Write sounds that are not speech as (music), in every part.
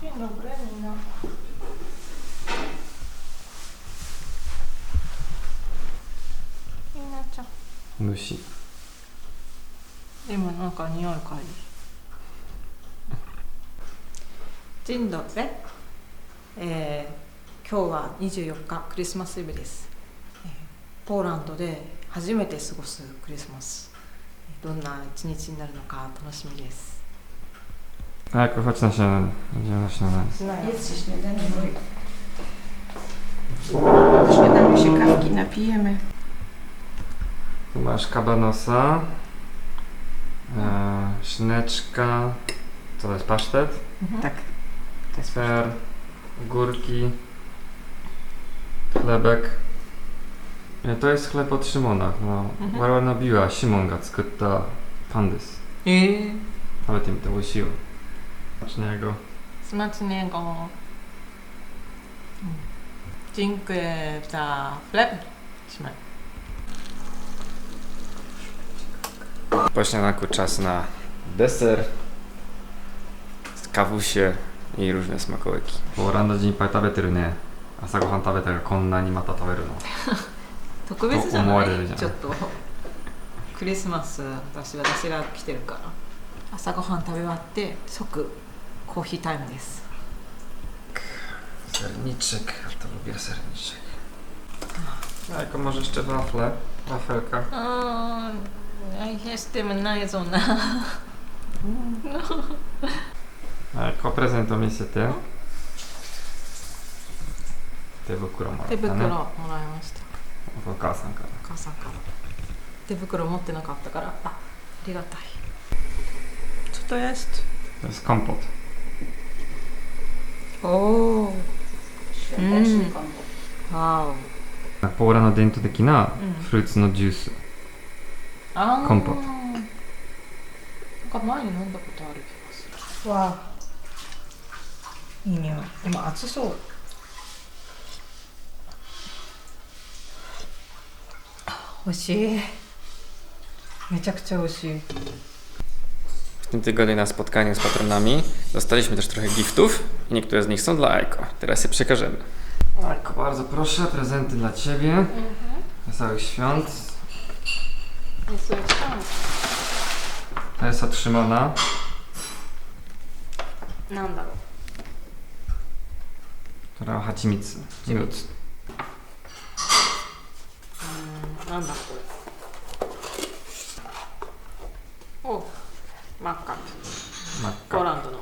Dzień dobry, Nina. Nina ちゃん。虫今なんか匂い嗅いでる。Dzień dobry. えー、今日は24日クリスマスイブです、えーポーランドで初めて過ごすクリスマスどんな一日になるのか楽しみです Tak, chodź na śniadanie. Będziemy na śniadanie. Jest się śniadanie, bo po śniadaniu się kawki napijemy. Tu masz kabanosa, e, śneczka, to jest, pasztet, mhm. Tak. To jest ser, górki, chlebek. E, to jest chleb od Szymonach, no. Mhm. Warła nabiła Szymon Gackota Pandys. I... Ale tym to było. Smacznego. スマチネゴジンクエザフレしまい Po śniadanku czas na deser, kawusie i różne smakołyki. オランダ人いっぱい食べてるね。朝ごはん食べたらこんなにまた食べるの。特別じゃない思われるじゃんちょっとクリスマス私私が来てるから朝ごはん食べ終わって即コーヒータイムです Serniczek, ja to lubię serniczek. Jajko, może jeszcze wafle? Wafelka. あーしてもないぞな Jajko, prezent o見せて。手袋もらったね。手袋もらいましたお母さんから。お母さんから手袋持ってなかったからあありがたい Co to jest? To jest kompot. Mm. kompot. wow. ポーラの伝統的なうんフルーツのジュース。あーコンポなんか前に飲んだことある気がするわいい匂い。でも熱そう。美味しい。めちゃくちゃ美味しい。tym tygodniu na spotkanie z patronami. Dostaliśmy też trochę giftów i niektóre z nich są dla Aiko. Teraz je przekażemy. Aiko, bardzo proszę, prezenty dla Ciebie. Mhm. Wesołych świąt. To jest od Szymona. Nandal. Która Hachimicy. Miód. Mm, no, Nandal. マッカポー.ランドの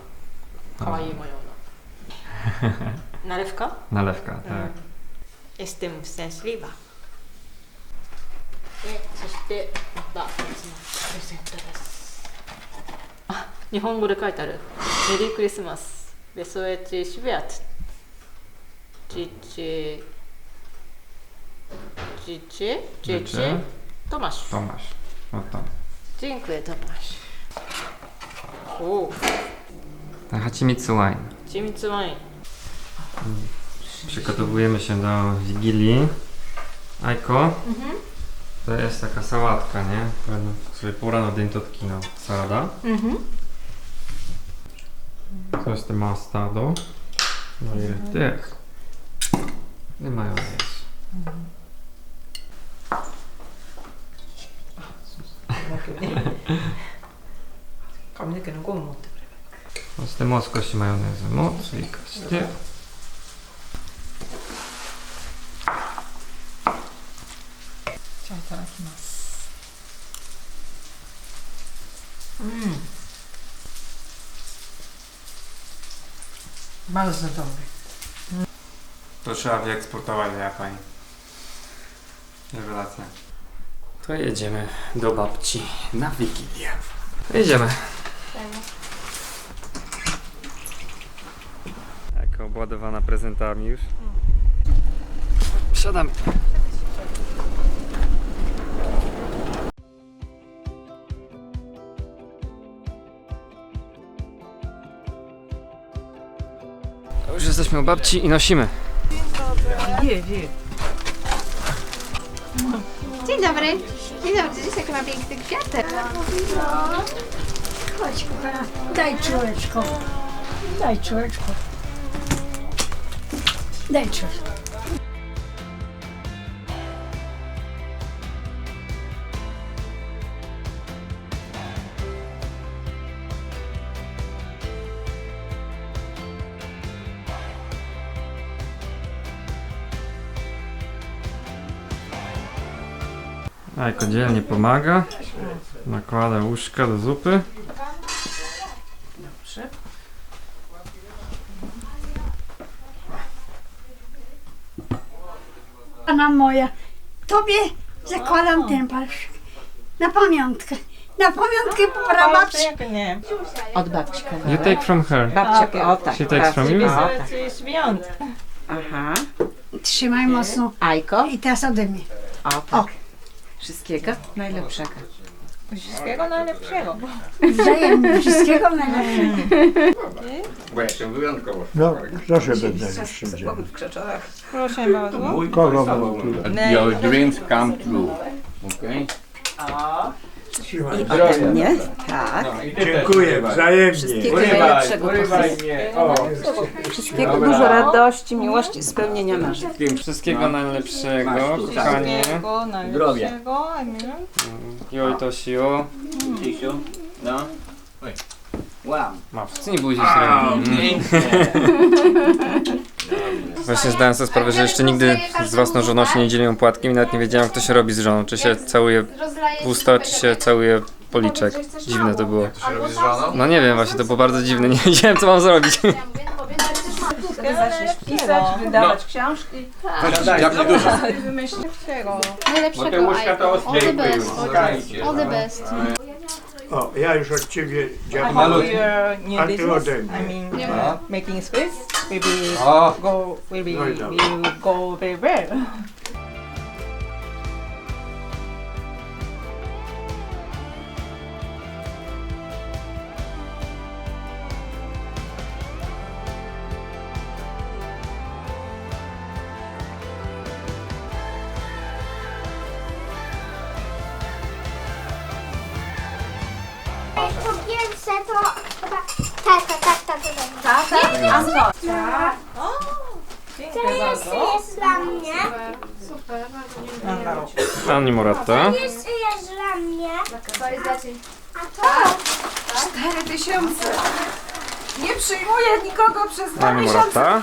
可愛い模様の。(laughs) Nalewka, うん。tak. エステムセンスリーバー。でそしてまたプレゼントです。あ日本語で書いてある「メリークリスマス。ベソエチシベアツチチチチチチトマシュ。Tomasz. Oto. ジンクエトマシュおお Ten hachimicy wine. 緻密ワイン Przygotowujemy się do Wigilii. Aiko, to jest taka sałatka, nie? Sobie porano dentro no, salada. うん そしてマスタードを入 (laughs) れて、でマヨネーズ。髪の毛のゴム持ってくれそしてもう少しマヨネーズも追加して、じゃあいただきます。うん。Bardzo dobry. To trzeba wyeksportować do Japonii. Rewelacja. To jedziemy do babci na Wigilię. Jedziemy. Tak, obładowana prezentami już. Siadamy. To Już jesteśmy u babci i nosimy. Wie, wie. Dzień dobry. Dzień dobry, dziś jak ma piękny kwiatek. Chodź, kochana, daj czułeczko. Daj człeczko. Daj człeczko. Ajko dzielnie pomaga. Nakłada łóżka do zupy. Pana moja, tobie zakładam ten paluszek. Na pamiątkę. Na pamiątkę po prababci. Pięknie. Od babci kawałek. You take from her. Babcia, o tak. She takes from you? O, tak. Aha. Trzymaj mocno. Ajko. I teraz ode mnie. O, tak. Wszystkiego najlepszego. Wszystkiego najlepszego. Wzajemnie. Wszystkiego najlepszego. Właśnie, wyjątkowo. No, proszę będę jeszcze dzień. Proszę bardzo. Mój Kogo mam tu? Your dreams come true. Okay? Ode mnie. Tak. Dziękuję, wzajemnie. Wszystkiego najlepszego. Wszystkiego dużo radości, miłości, spełnienia marzeń. Wszystkiego najlepszego, kochanie. Wszystkiego najlepszego. Emil. Joj to siło. Krzysiu, no. Oj. Wow. Ma w nie buzi się Pięknie. Właśnie zdałem sobie sprawę, że jeszcze nigdy z własną żoną się nie dzieliłem płatkiem i nawet nie wiedziałem, kto się robi z żoną. Czy się całuje w usta, czy się całuje policzek. Dziwne to było. No nie wiem, właśnie to było bardzo dziwne. Nie wiedziałem, co mam zrobić. Pisać, wydawać książki. Jak nie dużo. Wszystkiego. Bo te Najlepszego łóżka to All the ostrzejkują. best. All the best. Oh, ja już od ciebie I hope Malody. you're new business. I mean, Yeah. Uh, making space will be go will be. We'll go very well. (laughs) to chyba... Tak, tak, tak, tak. Tak, tak. Nie, nie, Anton. Tak. O, To dziękuję jest, bardzo. jest dla mnie. Super, bardzo dziękuję. Ani Morata. To jest, jest dla mnie. To jest dla Ciebie. A to... 4000. Nie przyjmuję nikogo przez dwa Ani miesiące. Morata.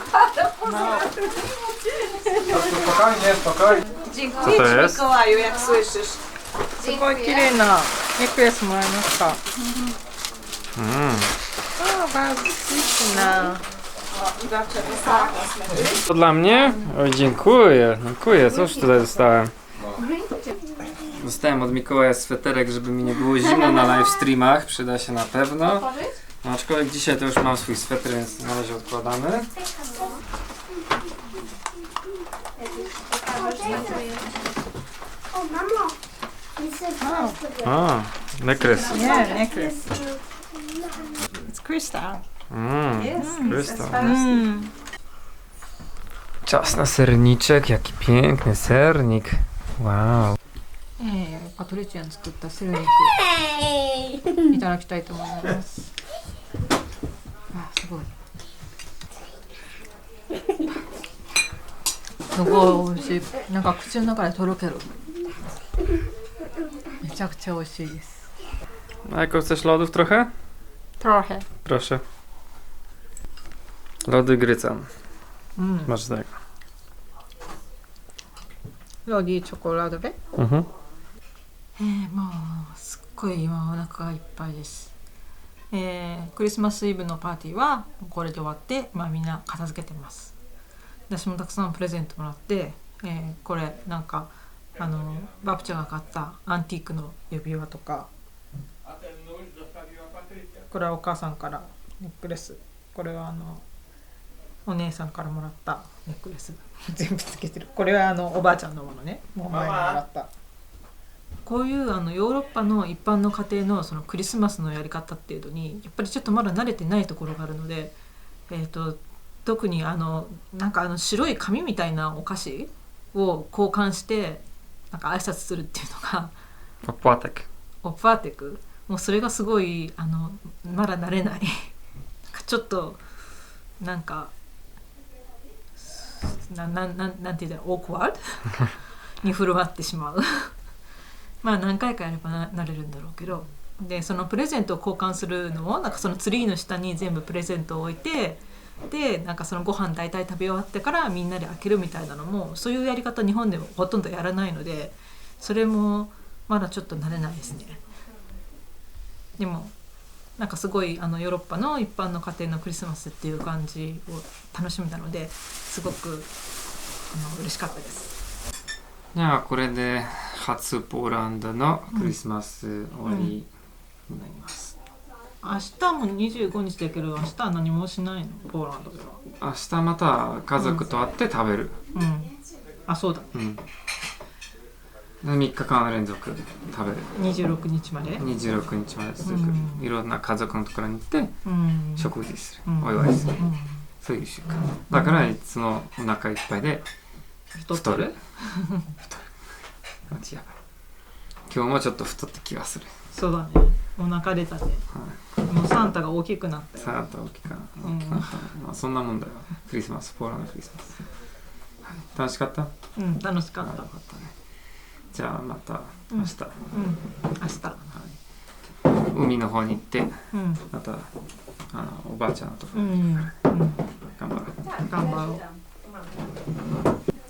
Spokojnie, spokojnie. Dziękuję to Ci? Mikołaju, jak słyszysz. Dziękuję. Kirina, nie pies moja, no co? To dla mnie? Oj, dziękuję, dziękuję. Cóż tutaj dostałem? Dostałem od Mikołaja sweterek, żeby mi nie było zimno na live streamach. Przyda się na pewno. No, aczkolwiek dzisiaj to już mam swój sweter, więc na razie odkładamy. O, mamo! A, nekres. Nie, nekres. It's crystal. Mm, krystal. Mm. Czas na serniczek, jaki piękny sernik. Wow. えー、パトリチアン作ったセル肉いただきたいと思います。あ、すごい。すごい美味しい。なんか口の中でとろける。めちゃくちゃ美味しいです。 A jako chcesz lodów trochę? Trochę. Proszę. Lody grycam. うん。Masz tego. ロディチョコラードで。Mhm. えー、もうすっごい今お腹がいっぱいです、えークリスマスイブのパーティーはこれで終わって今みんな片付けてます私もたくさんプレゼントもらって、えーこれなんかあのバプチャが買ったアンティークの指輪とかこれはお母さんからネックレス。これはあのお姉さんからもらったネックレス。(laughs) 全部つけてる。これはあのおばあちゃんのものね。もう前にもらった。こういうあのヨーロッパの一般の家庭のそのクリスマスのやり方っていうのにやっぱりちょっとまだ慣れてないところがあるので、えー、と特にあのなんかあの白い紙みたいなお菓子を交換してなんか挨拶するっていうのが Opłatek. オパーテク？もうそれがすごいあのまだ慣れない。なんかちょっとなんかななななんて言うんだろうオークワードに振る舞ってしまう。まあ何回かやればななれるんだろうけど。でそのプレゼントを交換するのをなんかそのツリーの下に全部プレゼントを置いてでなんかそのご飯大体食べ終わってからみんなで開けるみたいなのもそういうやり方日本でもほとんどやらないのでそれもまだちょっと慣れないですねでもなんかすごいあのヨーロッパの一般の家庭のクリスマスっていう感じを楽しめたのですごくあの嬉しかったです。じゃあこれで初ポーランドのクリスマス終わりになります、明日も25日だけど明日は何もしないの？ポーランドでは。明日また家族と会って食べる、うん。あそうだね。うん、3日間連続食べる。26日まで？26日まで続く、うん。いろんな家族のところに行ってうん。食事する、うん。お祝いする、うん。そういう習慣。だからいつもお腹いっぱいで太る？太る。マジやばい。今日もちょっと太った気がする。そうだね。お腹出たね。もうサンタが大きくなったよ。さあと大きかうん大きかった。ね、まあそんなもんだよ。クリスマスポーランドクリスマス、はい、楽しかった？うん楽しかった。あよかったねじゃあまた明日、うん。明日。海の方に行ってうん。またあのおばあちゃんのところうんうん。頑張ろう。頑張ろう。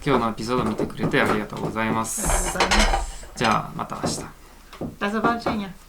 今日のエピソード見てくれてありがとうございます。じゃあまた明日。Do zobaczenia.